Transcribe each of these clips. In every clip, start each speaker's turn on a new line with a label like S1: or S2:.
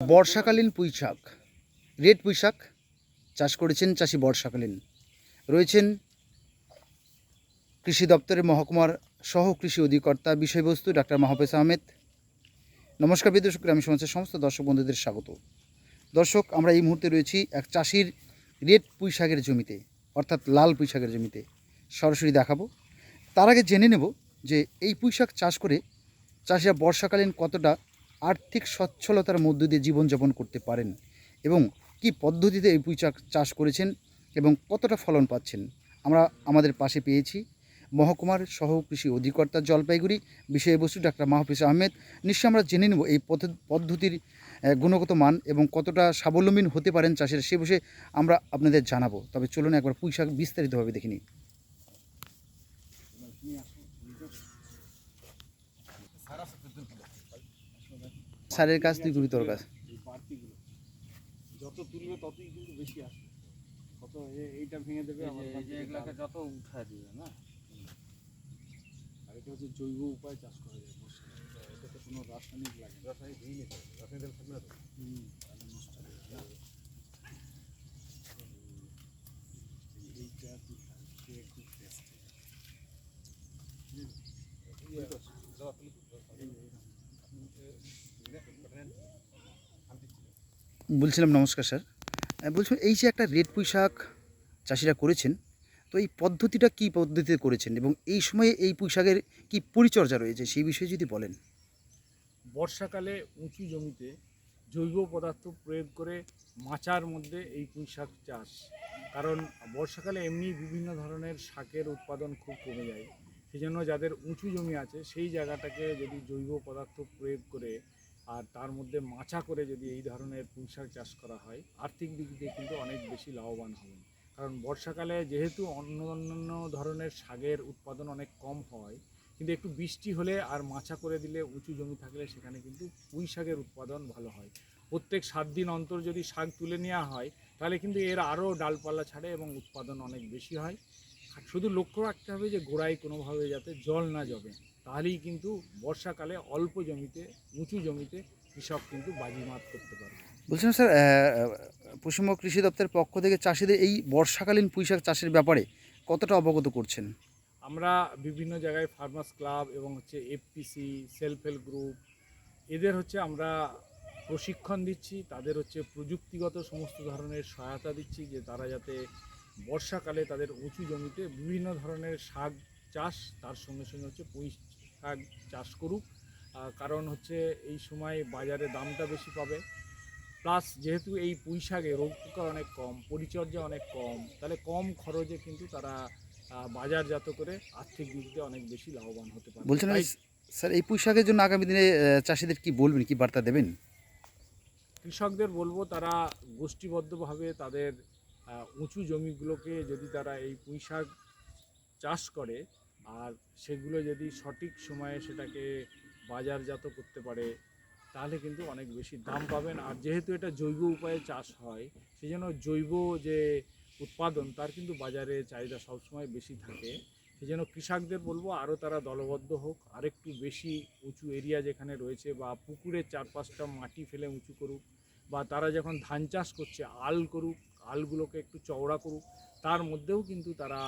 S1: বর্ষাকালীন পুঁইশাক, রেড পুঁইশাক চাষ করেছেন চাষি বর্ষাকালীন। রয়েছেন কৃষি দপ্তরের মহকুমার সহ কৃষি অধিকর্তা বিষয়বস্তু ডাক্তার মাহফেজ আহমেদ। নমস্কার বিদর্শক গ্রামীণ সমাজের সমস্ত দর্শক বন্ধুদের স্বাগত। দর্শক, আমরা এই মুহূর্তে রয়েছি এক চাষির রেড পুঁই শাকের জমিতে, অর্থাৎ লাল পুঁইশাকের জমিতে। সরাসরি দেখাবো। তার আগে জেনে নেব যে এই পুঁইশাক চাষ করে চাষিরা বর্ষাকালীন কতটা আর্থিক সচ্ছলতার মধ্য দিয়ে জীবনযাপন করতে পারেন এবং কি পদ্ধতিতে এই পুঁই চাষ করেছেন এবং কতটা ফলন পাচ্ছেন, আমরা আমাদের পাশে পেয়েছি মহকুমার সহ কৃষি অধিকর্তা জলপাইগুড়ি, বিষয়বস্তু ডাক্তার মাহফিজ আহমেদ। নিশ্চয়ই আমরা জেনে নেব এই পদ্ধ- পদ্ধতির গুণগত মান এবং কতটা স্বাবলম্বী হতে পারেন চাষিরা সে বিষয়ে আমরা আপনাদের জানাব। তবে চলুন একবার পুঁই শাক বিস্তারিতভাবে দেখে নিই স্যারের কাছ তুই গুরুতর কাজ
S2: এই বাড়তিগুলো যত তুলবে ততই কিন্তু বেশি আসবে কত এ- এইটা ভেঙে দেবে আমার
S3: এই যত উঠায় দিবে না
S2: আর এটা হচ্ছে জৈব উপায় চাষ করা যায়। এটাতে কোনো রাসায়নিক লাগে রাসায়নিক দিই না রাসায়নিক থাকবে না তো হুম হয়ে এইটা খুব টেস্ট
S1: বলছিলাম নমস্কার স্যার। বলছিলাম এই যে একটা রেড পুঁই শাক চাষিরা করেছেন, তো এই পদ্ধতিটা কী পদ্ধতিতে করেছেন এবং এই সময়ে এই পুঁই শাকের কী পরিচর্যা রয়েছে সেই বিষয়ে যদি বলেন।
S2: বর্ষাকালে উঁচু জমিতে জৈব পদার্থ প্রয়োগ করে মাচার মধ্যে এই পুঁই শাক চাষ। কারণ বর্ষাকালে এমনি বিভিন্ন ধরনের শাকের উৎপাদন খুব কমে যায়। সেজন্য যাদের উঁচু জমি আছে, সেই জায়গাটাকে যদি জৈব পদার্থ প্রয়োগ করে আর তার মধ্যে মাচা করে যদি এই ধরনের পুঁই শাক চাষ করা হয়, আর্থিক দিক দিয়ে কিন্তু অনেক বেশি লাভবান হবেন। কারণ বর্ষাকালে যেহেতু অন্য অন্যান্য ধরনের শাকের উৎপাদন অনেক কম হয়, কিন্তু একটু বৃষ্টি হলে আর মাছা করে দিলে উঁচু জমি থাকলে সেখানে কিন্তু পুঁই শাকের উৎপাদন ভালো হয়। প্রত্যেক সাত দিন অন্তর যদি শাক তুলে নেওয়া হয়, তাহলে কিন্তু এর আরও ডালপালা ছাড়ে এবং উৎপাদন অনেক বেশি হয়। শুধু লক্ষ্য রাখতে হবে যে গোড়ায় কোনোভাবে যাতে জল না জমে। তাহলেই কিন্তু বর্ষাকালে অল্প জমিতে উঁচু জমিতে কৃষক কিন্তু বাজিমাত করতে পারবে।
S1: বলছিলাম স্যার পশ্চিমবঙ্গ কৃষি দপ্তরের পক্ষ থেকে চাষিদের এই বর্ষাকালীন পুঁই শাক চাষের ব্যাপারে কতটা অবগত করছেন?
S2: আমরা বিভিন্ন জায়গায় ফার্মার্স ক্লাব এবং হচ্ছে এফপিসি সেলফ হেল্প গ্রুপ এদের হচ্ছে আমরা প্রশিক্ষণ দিচ্ছি তাদের হচ্ছে প্রযুক্তিগত সমস্ত ধরনের সহায়তা দিচ্ছি যে তারা যাতে বর্ষাকালে তাদের উঁচু জমিতে বিভিন্ন ধরনের শাক চাষ তার সঙ্গে সঙ্গে হচ্ছে পুঁই শাক চাষ করুক। কারণ হচ্ছে এই সময় বাজারে দামটা বেশি পাবে। প্লাস যেহেতু এই পুঁই শাকে রোগ পোকা অনেক কম পরিচর্যা অনেক কম তাহলে কম খরচে কিন্তু তারা বাজারজাত করে আর্থিক দিক দিয়ে অনেক বেশি লাভবান হতে পারে বলছেন
S1: স্যার এই পুঁই শাকের জন্য আগামী দিনে চাষিদের কি বলবেন কি বার্তা দেবেন?
S2: কৃষকদের বলব তারা গোষ্ঠীবদ্ধভাবে তাদের উঁচু জমিগুলোকে যদি তারা এই পুঁই শাক চাষ করে, আর সেগুলো যদি সঠিক সময়ে সেটাকে বাজারজাত করতে পারে, তাহলে কিন্তু অনেক বেশি দাম পাবেন। আর যেহেতু এটা জৈব উপায়ে চাষ হয় সেই জন্য জৈব যে উৎপাদন, তার কিন্তু বাজারে চাহিদা সবসময় বেশি থাকে। সেই জন্য কৃষকদের বলব, আরও তারা দলবদ্ধ হোক। আরেকটু বেশি উঁচু এরিয়া যেখানে রয়েছে বা পুকুরের চার পাঁচটা মাটি ফেলে উঁচু করুক, বা তারা যখন ধান চাষ করছে, আল করুক আলগুলোকে একটু চওড়া করুক তার মধ্যেও কিন্তু তারা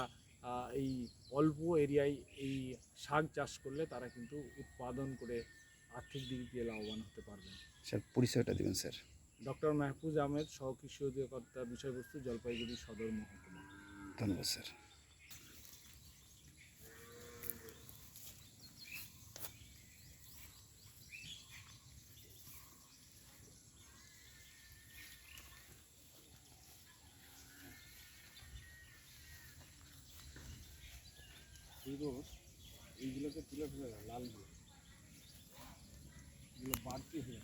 S2: এই অল্প এরিয়ায় এই শাক চাষ করলে তারা কিন্তু উৎপাদন করে আর্থিক দিক দিয়ে লাভবান হতে পারবেন।
S1: স্যার পরিচয়টা দেবেন স্যার।
S2: ডক্টর মাহফুজ আহমেদ সহকৃষি অধিকর্তা বিষয়বস্তু জলপাইগুড়ি সদর মহকুমা।
S1: ধন্যবাদ স্যার।
S2: ফিরোজ এইগুলোকে তুলে ফেলে লালগুলো এগুলো বাড়তি হয়ে